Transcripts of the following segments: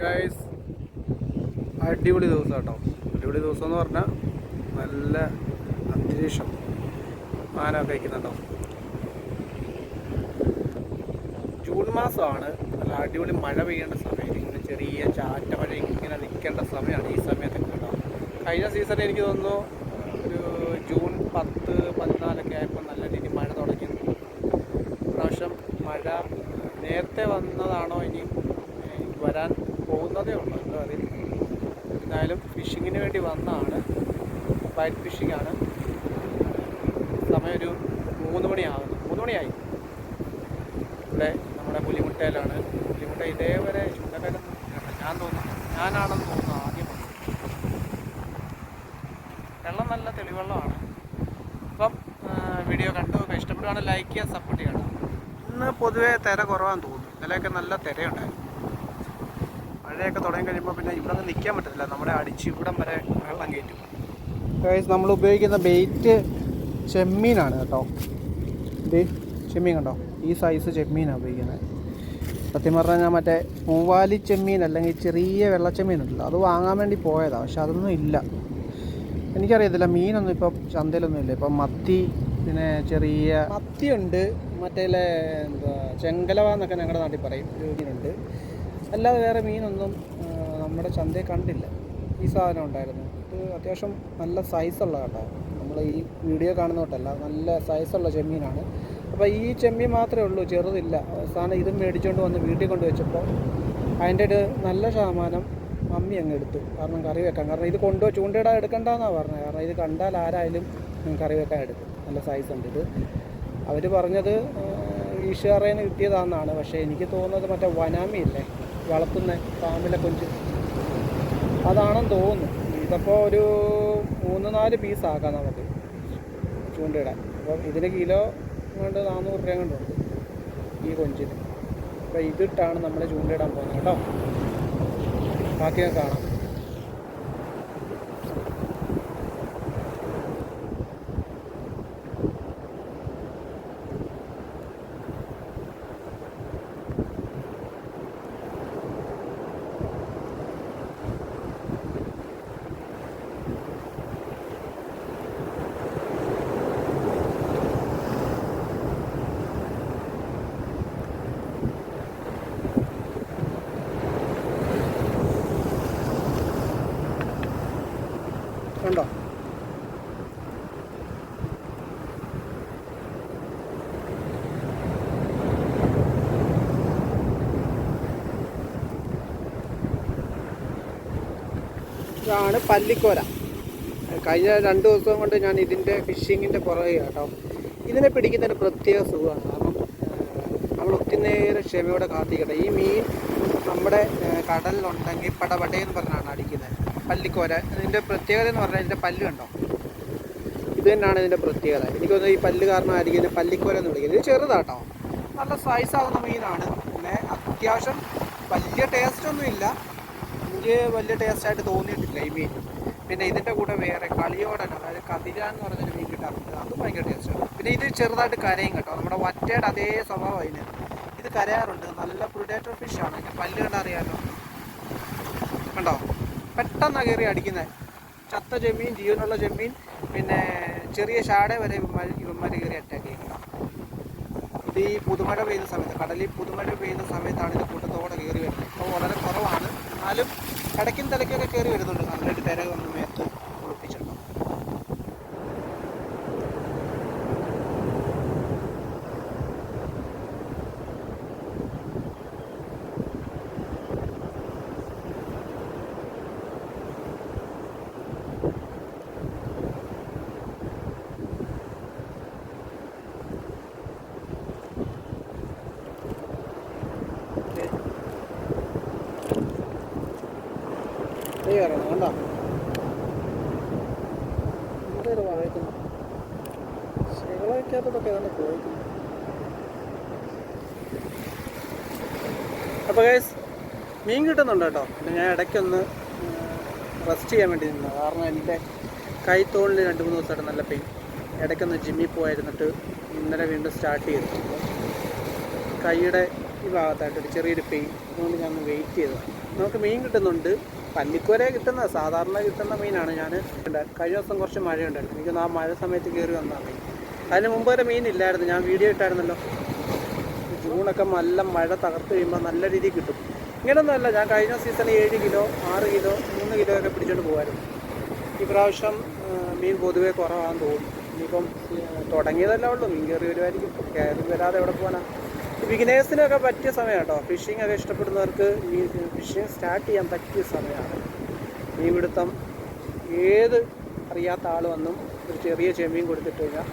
Guys അടിപൊളി ദിവസം കേട്ടോ അടിപൊളി ദിവസം എന്ന് പറഞ്ഞാൽ നല്ല അന്തരീക്ഷം മാനമൊക്കെ വയ്ക്കുന്നുണ്ടോ ജൂൺ മാസമാണ്. നല്ല അടിപൊളി മഴ പെയ്യേണ്ട സമയം. ഇങ്ങനെ ചെറിയ ചാറ്റ മഴ ഇങ്ങനെ നിൽക്കേണ്ട സമയമാണ് ഈ സമയത്തൊക്കെ കേട്ടോ. കഴിഞ്ഞ സീസണിൽ എനിക്ക് തോന്നുന്നു ഒരു ജൂൺ പത്ത് പതിനാലൊക്കെ ആയപ്പോൾ നല്ല രീതിയിൽ മഴ തുടങ്ങി. പ്രാവശ്യം മഴ നേരത്തെ വന്നതാണോ ഇനി? വരാൻ പോകുന്നതേ ഉള്ളൂ അതിൽ എന്തായാലും ഫിഷിങ്ങിന് വേണ്ടി വന്നതാണ് വൈറ്റ് ഫിഷിംഗ് ആണ് സമയം ഒരു മൂന്ന് മണിയാകുന്നു മൂന്ന് മണിയായി. ഇവിടെ നമ്മുടെ പുലിമുട്ടയിലാണ്. പുലിമുട്ട ഇതേവരെ ചുണ്ടക്കാരൻ ഞാൻ തോന്നുന്നു ഞാനാണെന്ന് തോന്നുന്നു ആദ്യം. വെള്ളം നല്ല തെളിവെള്ളമാണ്. അപ്പം വീഡിയോ കണ്ടു. ഇഷ്ടപ്പെടുകയാണെങ്കിൽ ലൈക്ക് ചെയ്യുക സപ്പോർട്ട് ചെയ്യണം ഇന്ന് പൊതുവേ തിര കുറവാന്ന് തോന്നുന്നു. ഇന്നലെയൊക്കെ നല്ല തിരയുണ്ടായിരുന്നു. മഴയൊക്കെ തുടങ്ങി കഴിയുമ്പോൾ പിന്നെ ഇവിടെ നിന്ന് നിൽക്കാൻ പറ്റത്തില്ല. നമ്മുടെ അടിച്ച് ഇവിടം വരെ വെള്ളം കയറ്റും. ഗൈസ് നമ്മൾ ഉപയോഗിക്കുന്ന ബെയ്റ്റ് ചെമ്മീനാണ് കേട്ടോ. ഇത് ചെമ്മീൻ കണ്ടോ? ഈ സൈസ് ചെമ്മീനാണ് ഉപയോഗിക്കുന്നത്. സത്യം പറഞ്ഞാൽ ഞാൻ മറ്റേ പൂവാലി ചെമ്മീൻ അല്ലെങ്കിൽ ചെറിയ വെള്ളച്ചെമ്മീൻ ഉണ്ടല്ലോ അത് വാങ്ങാൻ വേണ്ടി പോയതാണ് പക്ഷെ അതൊന്നും ഇല്ല. എനിക്കറിയത്തില്ല മീനൊന്നും ഇപ്പോൾ ചന്തയിലൊന്നും ഇല്ല. ഇപ്പം മത്തി പിന്നെ ചെറിയ മത്തിയുണ്ട് മറ്റേ എന്താ ചെങ്കലവ എന്നൊക്കെ ഞങ്ങളുടെ നാട്ടിൽ പറയും. ഒരു മീനുണ്ട്. അല്ലാതെ വേറെ മീനൊന്നും നമ്മുടെ ചന്തയിൽ കണ്ടില്ല. ഈ സാധനം ഉണ്ടായിരുന്നു. ഇത് അത്യാവശ്യം നല്ല സൈസുള്ള കേട്ടോ നമ്മൾ ഈ വീഡിയോ കാണുന്ന തൊട്ടല്ല നല്ല സൈസുള്ള ചെമ്മീനാണ്. അപ്പോൾ ഈ ചെമ്മീൻ മാത്രമേ ഉള്ളൂ ചെറുതില്ല. അവസാനം ഇതും മേടിച്ചുകൊണ്ട് വന്ന് വീട്ടിൽ കൊണ്ട് വെച്ചപ്പോൾ അതിന്റെ ഒരു നല്ല ശതമാനം മമ്മി അങ്ങ് എടുത്തു. കാരണം കറി വെക്കാൻ. കാരണം ഇത് കൊണ്ടുപോയി ചൂണ്ടയിടാൻ എടുക്കണ്ടെന്നാണ് പറഞ്ഞത്. കാരണം ഇത് കണ്ടാൽ ആരായാലും കറി വെക്കാൻ എടുക്കും. നല്ല സൈസ് ഉണ്ട് ഇത്. അവർ പറഞ്ഞത് നിന്ന് കിട്ടിയതാണെന്നാണ്. പക്ഷേ എനിക്ക് തോന്നുന്നത് മറ്റേ വനാമി ഇല്ലേ? വളർത്തുന്ന ഫാമിലെ കൊഞ്ച്. അതാണെന്ന് തോന്നുന്നു. ഇതപ്പോൾ ഒരു മൂന്ന് നാല് പീസ് ആക്കാം നമുക്ക്. ചൂണ്ടയിടാൻ. അപ്പം ഇതിന് കിലോ കൊണ്ട് നാനൂറ് രൂപ കൊണ്ടുണ്ട് ഈ കൊഞ്ചിന്. അപ്പോൾ ഇതിട്ടാണ് നമ്മൾ ചൂണ്ടയിടാൻ പോകുന്നത് കേട്ടോ. ബാക്കി കാണാം കണ്ടോ ഇതാണ് പല്ലിക്കോര. കഴിഞ്ഞ രണ്ട് ദിവസം കൊണ്ട് ഞാൻ ഇതിന്റെ ഫിഷിങ്ങിന്റെ പുറകെ കേട്ടോ ഇതിനെ പിടിക്കുന്നതിന് പ്രത്യേക സുഖമാണ്. കാരണം നമ്മൾ ഒത്തിരി നേരം ക്ഷമയോടെ കാത്തിക്കട്ടെ. ഈ മീൻ നമ്മുടെ കടലിലുണ്ടെങ്കിൽ കടലിലുണ്ടെങ്കിൽ പടപടയെന്ന് പറഞ്ഞാണ് അടിക്കുന്നത്. പല്ലിക്കോര. ഇതിന്റെ പ്രത്യേകത എന്ന് പറഞ്ഞാൽ ഇതിന്റെ പല്ലുണ്ടോ ഇത് തന്നെയാണ് ഇതിന്റെ പ്രത്യേകത. എനിക്കൊന്നും ഈ പല്ല് കാരണമായിരിക്കും ഇതിന്റെ പല്ലിക്കോര എന്ന് വിളിക്കുന്നത്. ഇത് ചെറുതാട്ടോ. നല്ല സൈസ് ആകുന്ന മീനാണ്. പിന്നെ അത്യാവശ്യം വലിയ ടേസ്റ്റ് ഒന്നും ഇല്ല എനിക്ക് വലിയ ടേസ്റ്റായിട്ട് തോന്നിയിട്ടില്ല ഈ മീൻ. പിന്നെ ഇതിന്റെ കൂടെ വേറെ കളിയോടൻ അതായത് കതിര എന്ന് പറഞ്ഞൊരു മീൻ കിട്ടാറുണ്ട്. അത് ഭയങ്കര ടേസ്റ്റാണ് പിന്നെ ഇത് ചെറുതായിട്ട് കരയും കേട്ടോ. നമ്മുടെ വറ്റയുടെ അതേ സ്വഭാവം അതിന്. ഇത് കരയാറുണ്ട്. നല്ല പ്രിഡേറ്റർ ഫിഷാണ് അതിന്റെ പല്ല് കണ്ടറിയാലോ കണ്ടോ? പെട്ടെന്ന് കയറി അടിക്കുന്നത് ചത്ത ചെമ്മീൻ ജീവനുള്ള ചെമ്മീൻ പിന്നെ ചെറിയ ഷാട വരെ ഇവന്മാർ കയറി അറ്റാക്ക് ചെയ്യുന്നത് ഇത് ഈ പുതുമഴ പെയ്യുന്ന സമയത്ത് കടലിൽ പുതുമഴ പെയ്യുന്ന സമയത്താണ് ഇത് കൂട്ടത്തോടെ കയറി വരുന്നത്. ഇപ്പോൾ വളരെ കുറവാണ്. എന്നാലും ഇടയ്ക്കും തലയ്ക്കൊക്കെ കയറി വരുന്നുണ്ട്. നല്ലൊരു തിര വന്ന് മേത്ത് പോയിക്കുന്നു അപ്പോൾ ഗൈസ് മീൻ കിട്ടുന്നുണ്ട് കേട്ടോ. ഞാൻ ഇടയ്ക്കൊന്ന് റെസ്റ്റ് ചെയ്യാൻ വേണ്ടി നിന്നു. കാരണം എന്റെ കൈത്തോളിൽ രണ്ട് മൂന്ന് ദിവസമായിട്ട് നല്ല പെയിൻ ഇടയ്ക്കൊന്ന് ജിമ്മിൽ പോയിരുന്നിട്ട് ഇന്നലെ വീണ്ടും സ്റ്റാർട്ട് ചെയ്തു. കൈയുടെ ഈ ഭാഗത്തായിട്ട് ഒരു ചെറിയൊരു പെയിൻ അതുകൊണ്ട് ഞാൻ വെയിറ്റ് ചെയ്തതാണ് നമുക്ക് മീൻ കിട്ടുന്നുണ്ട്. പല്ലിക്കോരെ കിട്ടുന്ന സാധാരണ കിട്ടുന്ന മീനാണ് ഞാൻ കഴിഞ്ഞ ദിവസം കുറച്ച് മഴയുണ്ടായിരുന്നു. എനിക്ക് ആ മഴ സമയത്ത് കയറി വന്നതാണ് അതിന് മുമ്പ് വരെ മീൻ ഇല്ലായിരുന്നു. ഞാൻ വീഡിയോ ഇട്ടായിരുന്നല്ലോ. ജൂണൊക്കെ നല്ല മഴ തകർത്ത് കഴിയുമ്പോൾ നല്ല രീതിയിൽ കിട്ടും. ഇങ്ങനെയൊന്നുമല്ല ഞാൻ കഴിഞ്ഞ സീസണിൽ ഏഴ് കിലോ ആറ് കിലോ മൂന്ന് കിലോ ഒക്കെ പിടിച്ചോണ്ട് പോകുമായിരുന്നു ഈ പ്രാവശ്യം മീൻ പൊതുവേ കുറവാണെന്ന് തോന്നുന്നു. ഇനിയിപ്പം തുടങ്ങിയതല്ല ഉള്ളൂ. മീൻ കയറി വരുമായിരിക്കും കയറി വരാതെ എവിടെ പോകാനാ ബിഗിനേഴ്സിനൊക്കെ പറ്റിയ സമയം കേട്ടോ ഫിഷിംഗ് ഒക്കെ ഇഷ്ടപ്പെടുന്നവർക്ക് ഫിഷിംഗ് സ്റ്റാർട്ട് ചെയ്യാൻ പറ്റിയ സമയമാണ്. മീൻ പിടുത്തം ഏത് അറിയാത്ത ആൾ വന്നും ഒരു ചെറിയ ചെമ്മീൻ കൊടുത്തിട്ട് കഴിഞ്ഞാൽ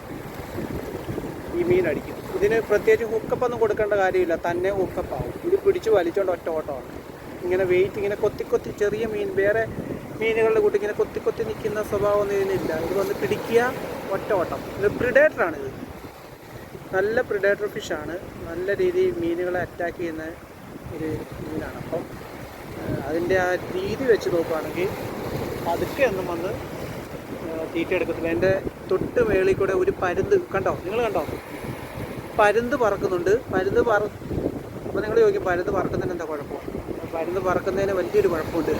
ഈ മീൻ അടിക്കും. ഇതിന് പ്രത്യേകിച്ച് ഹുക്കപ്പ് ഒന്നും കൊടുക്കേണ്ട കാര്യമില്ല. തന്നെ ഹുക്കപ്പാവും ഇത് പിടിച്ച് വലിച്ചോണ്ട് ഒറ്റ ഓട്ടമാണ് ഇങ്ങനെ വെയിറ്റ് ഇങ്ങനെ കൊത്തി കൊത്തി ചെറിയ മീൻ വേറെ മീനുകളുടെ കൂട്ടി ഇങ്ങനെ കൊത്തി കൊത്തി നിൽക്കുന്ന സ്വഭാവമൊന്നും ഇതിനില്ല. ഇത് വന്ന് പിടിക്കുക ഒറ്റ ഓട്ടം. ഇത് പ്രിഡേറ്ററാണ് ഇത്. നല്ല പ്രിഡേറ്റർ ഫിഷാണ് നല്ല രീതിയിൽ മീനുകളെ അറ്റാക്ക് ചെയ്യുന്ന ഒരു മീനാണ്. അപ്പം അതിന്റെ ആ രീതി വെച്ച് നോക്കുകയാണെങ്കിൽ പതുക്കെ ഒന്നും വന്ന് തീറ്റ എടുക്കത്തില്ല. എന്റെ തൊട്ട് മേളിൽ കൂടെ ഒരു പരുന്ത് കണ്ടോ? നിങ്ങൾ കണ്ടോ? പരുന്ത് പറക്കുന്നുണ്ട്. പരുന്ത് പറ അപ്പോൾ നിങ്ങൾ ചോദിക്കും പരുന്ത് പറക്കുന്നതിന് എന്താ കുഴപ്പം? പരുന്ത് പറക്കുന്നതിന് വലിയൊരു കുഴപ്പമുണ്ട്.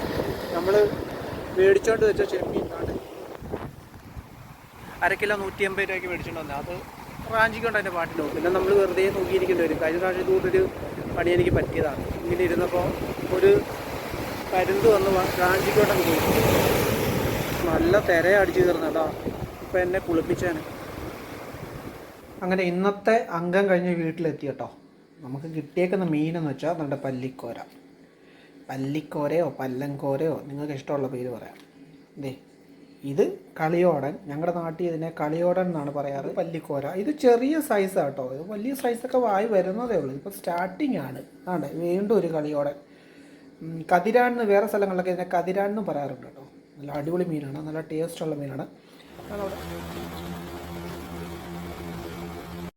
നമ്മൾ മേടിച്ചോണ്ട് വെച്ച ചെമ്മീൻ ആണ് അര കിലോ നൂറ്റി അമ്പത് രൂപയ്ക്ക് മേടിച്ചോണ്ട് വന്നത് അത് റാഞ്ചിക്കൊണ്ട് അതിന്റെ പാട്ടിന് പിന്നെ നമ്മൾ വെറുതെ നോക്കിയിരിക്കേണ്ടി വരും. കഴിഞ്ഞ പ്രാവശ്യം ഇതുകൊണ്ടൊരു പണി എനിക്ക് പറ്റിയതാണ്. ഇങ്ങനെ ഇരുന്നപ്പോൾ ഒരു പരുന്ത് വന്ന് റാഞ്ചിക്കോട്ടങ്ങ് പോയി. നല്ല തിര അടിച്ചു തീർന്നതാ ഇപ്പം എന്നെ കുളിപ്പിച്ചാണ് അങ്ങനെ ഇന്നത്തെ അംഗം കഴിഞ്ഞ് വീട്ടിലെത്തി കേട്ടോ. നമുക്ക് കിട്ടിയേക്കുന്ന മീനെന്ന് വെച്ചാൽ നമ്മുടെ പല്ലിക്കോര. പല്ലിക്കോരയോ പല്ലങ്കോരയോ നിങ്ങൾക്ക് ഇഷ്ടമുള്ള പേര് പറയാം. ദേ ഇത് കളിയോടൻ ഞങ്ങളുടെ നാട്ടിൽ ഇതിനെ കളിയോടൻ എന്നാണ് പറയാറ്. പല്ലിക്കോര. ഇത് ചെറിയ സൈസാണ് കേട്ടോ ഇത് വലിയ സൈസൊക്കെ വായി വരുന്നതേ ഉള്ളൂ. ഇപ്പോൾ സ്റ്റാർട്ടിങ് ആണ്. ആണ് വീണ്ടും ഒരു കളിയോടൻ. കതിരാൻ എന്ന് വേറെ സ്ഥലങ്ങളിലൊക്കെ ഇതിനെ കതിരാൻ എന്ന് പറയാറുണ്ട് കേട്ടോ നല്ല അടിപൊളി മീനാണ്. നല്ല ടേസ്റ്റുള്ള മീനാണ്.